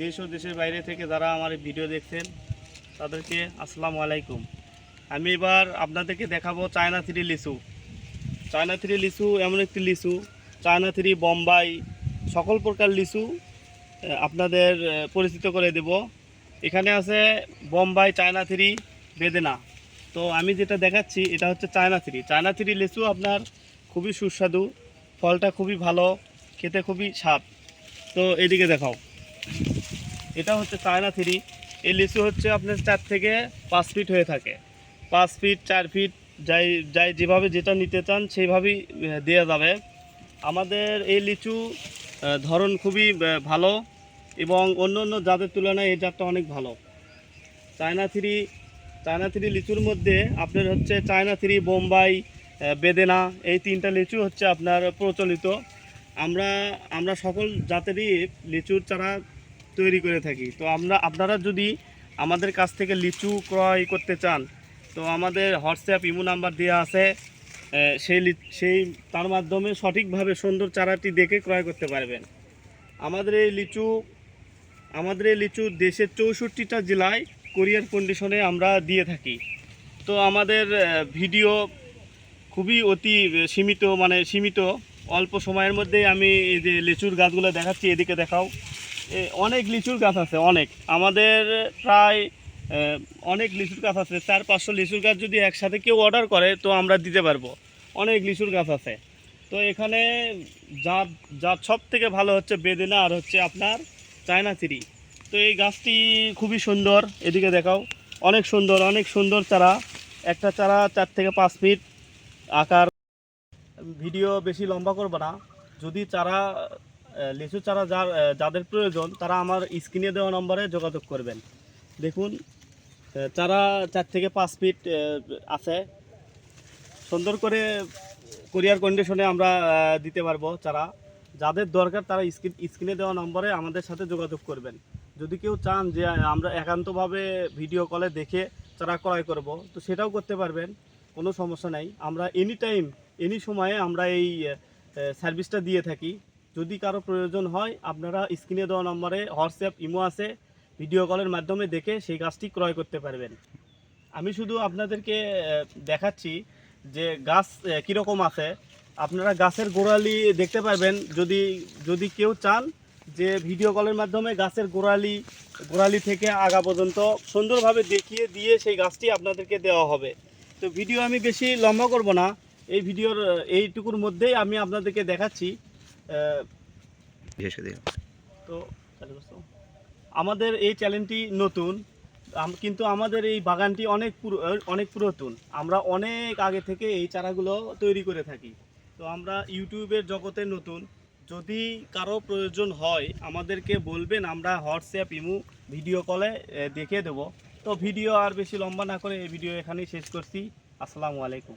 দেশ ও দেশের বাইরে থেকে যারা আমার ভিডিও দেখছেন, তাদেরকে আসসালামু আলাইকুম। আমি এবার আপনাদেরকে দেখাবো চায়না থ্রি লিচু। চায়না থ্রি লিচু এমন একটি লিচু, চায়না থ্রি বোম্বাই, সকল প্রকার লিচু আপনাদের পরিচিত করে দেব। এখানে আছে বোম্বাই চায়না থ্রি বেদেনা। তো আমি যেটা দেখাচ্ছি, এটা হচ্ছে চায়না থ্রি। চায়না থ্রি লিচু আপনার খুবই সুস্বাদু, ফলটা খুবই ভালো, খেতে খুবই স্বাদ। তো এদিকে দেখাও। এটা হচ্ছে চায়না থ্রি। এই লিচু হচ্ছে আপনার চার থেকে পাঁচ ফিট হয়ে থাকে। পাঁচ ফিট, চার ফিট, যাই যাই যেভাবে যেটা নিতে চান সেইভাবেই দেওয়া যাবে। আমাদের এই লিচু ধরন খুবই ভালো এবং অন্য অন্য জাতের তুলনায় এই জাতটা অনেক ভালো। চায়না থ্রি চায়না থ্রি লিচুর মধ্যে আপনার হচ্ছে চায়না থ্রি, বোম্বাই বেদেনা, এই তিনটা লিচু হচ্ছে আপনার প্রচলিত। আমরা আমরা সকল জাতেরই লিচুর চারা তৈরি করে থাকি। তো আমরা, আপনারা যদি আমাদের কাছ থেকে লিচু ক্রয় করতে চান, তো আমাদের হোয়াটসঅ্যাপ ইমো নাম্বার দেওয়া আছে। সেই সেই, তার মাধ্যমে সঠিকভাবে সুন্দর চারাটি দেখে ক্রয় করতে পারবেন। আমাদের এই লিচু, আমাদের এই লিচু দেশের চৌষট্টিটা জেলায় কোরিয়ার কন্ডিশনে আমরা দিয়ে থাকি। তো আমাদের ভিডিও খুবই অতি সীমিত মানে সীমিত। অল্প সময়ের মধ্যেই আমি এই যে লিচুর গাছগুলো দেখাচ্ছি, এদিকে দেখাও। অনেক লিচুর গাছ আছে, অনেক। আমাদের প্রায় অনেক লিচুর গাছ আছে, চার, পাঁচশো লিচুর গাছ যদি একসাথে কেউ অর্ডার করে, তো আমরা দিতে পারব। অনেক লিচুর গাছ আছে। তো এখানে জাত জাত সব থেকে ভালো হচ্ছে বেদেনা আর হচ্ছে আপনার চায়না চিরি তো এই গাছটি খুবই সুন্দর, এদিকে দেখাও। অনেক সুন্দর অনেক সুন্দর চারা। একটা চারা চার থেকে পাঁচ ফিট আকার। ভিডিও বেশি লম্বা করব না। যদি চারা লিচু চারা যার যাদের প্রয়োজন, তারা আমার স্ক্রিনে দেওয়া নম্বরে যোগাযোগ করবেন। দেখুন চারা চার থেকে পাঁচ ফিট আছে। সুন্দর করে কোরিয়ার কন্ডিশনে আমরা দিতে পারব চারা। যাদের দরকার, তারা স্ক্রিন স্ক্রিনে দেওয়া নম্বরে আমাদের সাথে যোগাযোগ করবেন। যদি কেউ চান যে আমরা একান্তভাবে ভিডিও কলে দেখে চারা ক্রয় করব, তো সেটাও করতে পারবেন। কোনো সমস্যা নাই। আমরা এনি টাইম এনি সময়ে আমরা এই সার্ভিসটা দিয়ে থাকি। যদি কারও প্রয়োজন হয়, আপনারা স্ক্রিনে দেওয়া নম্বরে হোয়াটসঅ্যাপ, ইমো আছে, ভিডিও কলের মাধ্যমে দেখে সেই গাছটি ক্রয় করতে পারবেন। আমি শুধু আপনাদেরকে দেখাচ্ছি যে গাছ কীরকম আছে। আপনারা গাছের গোড়ালি দেখতে পারবেন। যদি যদি কেউ চান যে ভিডিও কলের মাধ্যমে গাছের গোড়ালি গোড়ালি থেকে আগা পর্যন্ত সুন্দরভাবে দেখিয়ে দিয়ে সেই গাছটি আপনাদেরকে দেওয়া হবে। তো ভিডিও আমি বেশি লম্বা করব না। এই ভিডিওর এইটুকুর মধ্যেই আমি আপনাদেরকে দেখাচ্ছি। তো আমাদের এই চ্যানেলটি নতুন কিন্তু আমাদের এই বাগানটি অনেক পুরো অনেক পুরাতন। আমরা অনেক আগে থেকে এই চারাগুলো তৈরি করে থাকি। তো আমরা ইউটিউবের জগতে নতুন। যদি কারও প্রয়োজন হয় আমাদেরকে বলবেন আমরা হোয়াটসঅ্যাপ ইমু ভিডিও কলে দেখে দেব। তো ভিডিও আর বেশি লম্বা না করে এই ভিডিও এখানেই শেষ করছি। আসসালামু আলাইকুম।